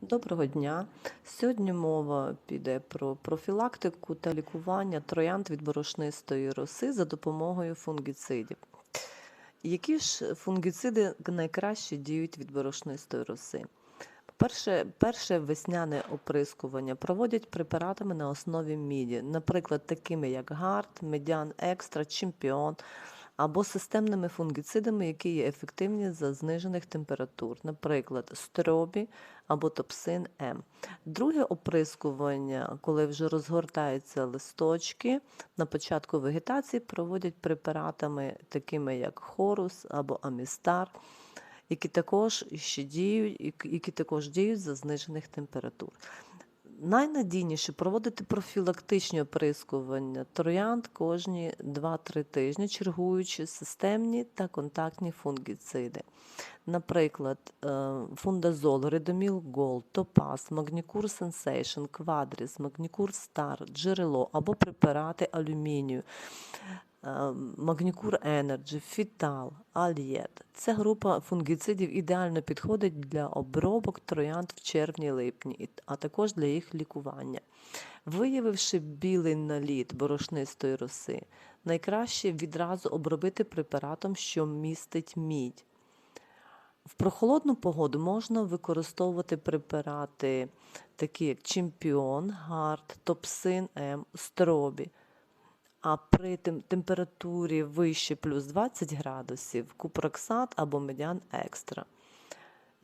Доброго дня. Сьогодні мова піде про профілактику та лікування троянд від борошнистої роси за допомогою фунгіцидів. Які ж фунгіциди найкраще діють від борошнистої роси? Перше, перше весняне оприскування проводять препаратами на основі міді, наприклад, такими як ГАРД, Медян Екстра, Чемпіон, або системними фунгіцидами, які є ефективні за знижених температур, наприклад, стробі або топсин М. Друге оприскування, коли вже розгортаються листочки, на початку вегетації проводять препаратами, такими як хорус або амістар, які також ще діють, які- також діють за знижених температур. Найнадійніше проводити профілактичні оприскування троянд кожні 2-3 тижні, чергуючи системні та контактні фунгіциди. Наприклад, е, фундазол, редоміл Гол, Топаз, Магнікур Сенсейшн, Квадріс, Магнікур Стар, Джерело або препарати алюмінію. Е, Магнікур Енерджі, Фітал, Альєт. Ця група фунгіцидів ідеально підходить для обробок троянд в червні-липні, а також для їх лікування. Виявивши білий наліт борошнистої роси, найкраще відразу обробити препаратом, що містить мідь. В прохолодну погоду можна використовувати препарати, такі як Чемпіон, Гард, Топсин М, Стробі. А при температурі вище плюс 20 градусів купроксат або медян екстра.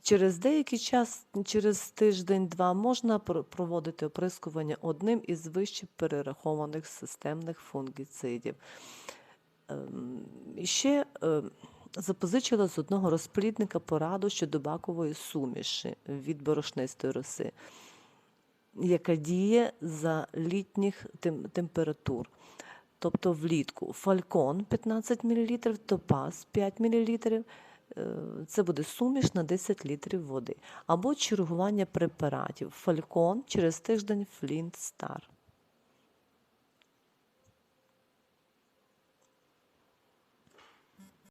Через деякий час, через тиждень-два, можна проводити оприскування одним із вище перерахованих системних фунгіцидів. Ем, Ще е, запозичила з одного розплідника пораду щодо бакової суміші від борошнистої роси, яка діє за літніх температур. Тобто влітку фалькон 15 мл, топаз 5 мл, це буде суміш на 10 літрів води. Або чергування препаратів. Фалькон через тиждень Флінт Стар.